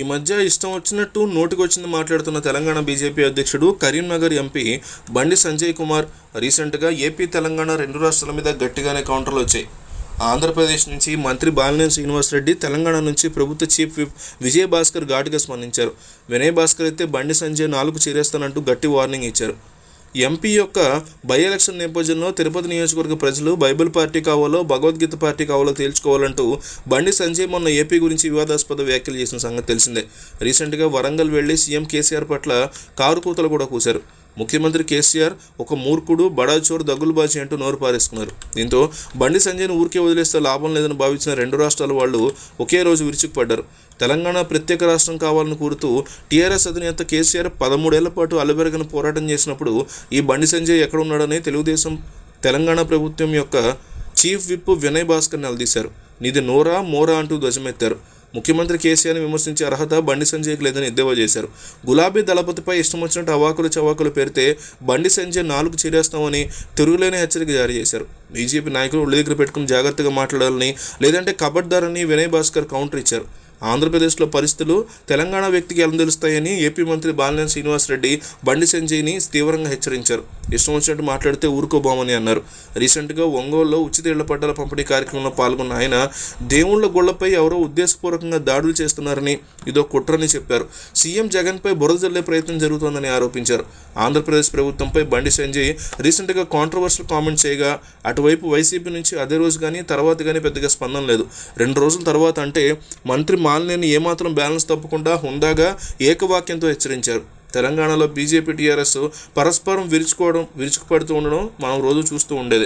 ఈ మధ్య ఇష్టం వచ్చినట్టు నోటికొచ్చింది మాట్లాడుతున్న తెలంగాణ బీజేపీ అధ్యక్షుడు కరీంనగర్ ఎంపీ బండి సంజయ్ కుమార్ రీసెంట్గా ఏపీ తెలంగాణ రెండు రాష్ట్రాల మీద గట్టిగానే కౌంటర్లు వచ్చాయి. ఆంధ్రప్రదేశ్ నుంచి మంత్రి బాలినేని శ్రీనివాసరెడ్డి తెలంగాణ నుంచి ప్రభుత్వ చీఫ్ విప్ విజయ్ భాస్కర్ ఘాటుగా స్పందించారు. వినయ్ భాస్కర్ అయితే బండి సంజయ్ నాలుగు చేరేస్తానంటూ గట్టి వార్నింగ్ ఇచ్చారు. ఎంపీ యొక్క బై ఎలక్షన్ నేపథ్యంలో తిరుపతి నియోజకవర్గ ప్రజలు బైబిల్ పార్టీ కావాలో భగవద్గీత పార్టీ కావాలో తేల్చుకోవాలంటూ బండి సంజయ్ మొన్న ఏపీ గురించి వివాదాస్పద వ్యాఖ్యలు చేసిన సంగతి తెలిసిందే. రీసెంట్గా వరంగల్ వెళ్ళి సీఎం కేసీఆర్ పట్ల కారు కూతలు కూడా కూశారు. ముఖ్యమంత్రి కేసీఆర్ ఒక మూర్ఖుడు బడాచోరు దగ్గులుబాజీ అంటూ నోరు పారేసుకున్నారు. దీంతో బండి సంజయ్ను ఊరికే వదిలేస్తే లాభం లేదని భావించిన రెండు రాష్ట్రాల వాళ్ళు ఒకే రోజు విరుచుకుపడ్డారు. తెలంగాణ ప్రత్యేక రాష్ట్రం కావాలని కోరుతూ టీఆర్ఎస్ అధినేత కేసీఆర్ పదమూడేళ్ళ పాటు అలబెరగని పోరాటం చేసినప్పుడు ఈ బండి సంజయ్ ఎక్కడ ఉన్నాడని తెలుగుదేశం తెలంగాణ ప్రభుత్వం యొక్క చీఫ్ విప్ వినయ్ భాస్కర్ నిలదీశారు. నీది నోరా మోరా అంటూ ధ్వజమెత్తారు. ముఖ్యమంత్రి కేసీఆర్ని విమర్శించే అర్హత బండి సంజయ్కి లేదని ఎద్దేవా చేశారు. గులాబీ దళపతిపై ఇష్టం వచ్చినట్టు అవాకులు చవాకులు పేరితే బండి సంజయ్ నాలుగు చేరేస్తామని తిరుగులేని హెచ్చరిక జారీ చేశారు. బీజేపీ నాయకులు ఒళ్ళు దగ్గర పెట్టుకుని జాగ్రత్తగా మాట్లాడాలని లేదంటే కబడ్దారని వినయ్ భాస్కర్ కౌంటర్ ఇచ్చారు. ఆంధ్రప్రదేశ్లో పరిస్థితులు తెలంగాణ వ్యక్తికి ఎలా తెలుస్తాయని ఏపీ మంత్రి బాలినేని శ్రీనివాసరెడ్డి బండి సంజయ్ని తీవ్రంగా హెచ్చరించారు. ఇష్టం వచ్చినట్టు మాట్లాడితే ఊరుకోబోమని అన్నారు. రీసెంట్గా ఒంగోలులో ఉచిత ఇళ్ళ పట్టాల పంపిణీ కార్యక్రమంలో పాల్గొన్న ఆయన దేవుళ్ళ గొళ్ళపై ఎవరో ఉద్దేశపూర్వకంగా దాడులు చేస్తున్నారని ఇదో కుట్రని చెప్పారు. సీఎం జగన్పై బురద జల్లే ప్రయత్నం జరుగుతోందని ఆరోపించారు. ఆంధ్రప్రదేశ్ ప్రభుత్వంపై బండి సంజయ్ రీసెంట్గా కాంట్రవర్షియల్ కామెంట్ చేయగా అటువైపు వైసీపీ నుంచి అదే రోజు కానీ తర్వాత కానీ పెద్దగా స్పందన లేదు. రెండు రోజుల తర్వాత అంటే మంత్రి మాలినేని ఏమాత్రం బ్యాలెన్స్ తప్పకుండా హుందాగా ఏకవాక్యంతో హెచ్చరించారు. తెలంగాణలో బీజేపీ టీఆర్ఎస్ పరస్పరం విరుచుకోవడం విరుచుకుపడుతూ ఉండడం మనం రోజు చూస్తూ ఉండేది.